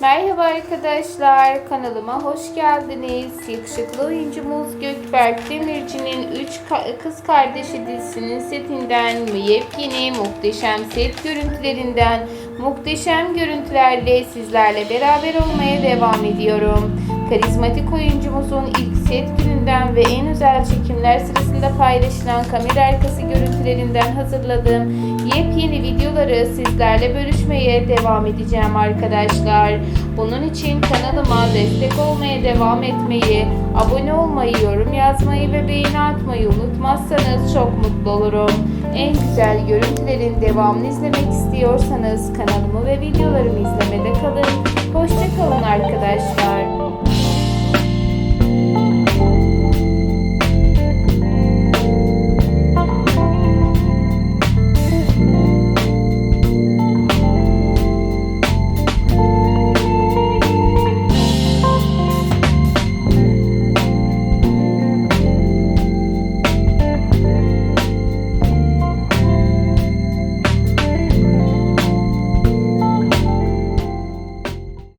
Merhaba arkadaşlar, kanalıma hoş geldiniz. Yakışıklı oyuncumuz Gökberk Demirci'nin 3 Kız Kardeşi dizisinin setinden yepyeni muhteşem set görüntülerinden muhteşem görüntülerle sizlerle beraber olmaya devam ediyorum. Karizmatik oyuncumuzun ilk set gününden ve en özel çekimler sırasında paylaşılan kamera arkası görüntülerinden hazırladığım yepyeni videoları sizlerle bölüşmeye devam edeceğim arkadaşlar. Bunun için kanalıma destek olmaya devam etmeyi, abone olmayı, yorum yazmayı ve beğeni atmayı unutmazsanız çok mutlu olurum. En güzel görüntülerin devamını izlemek istiyorsanız kanalımı ve videolarımı izlemede kalın.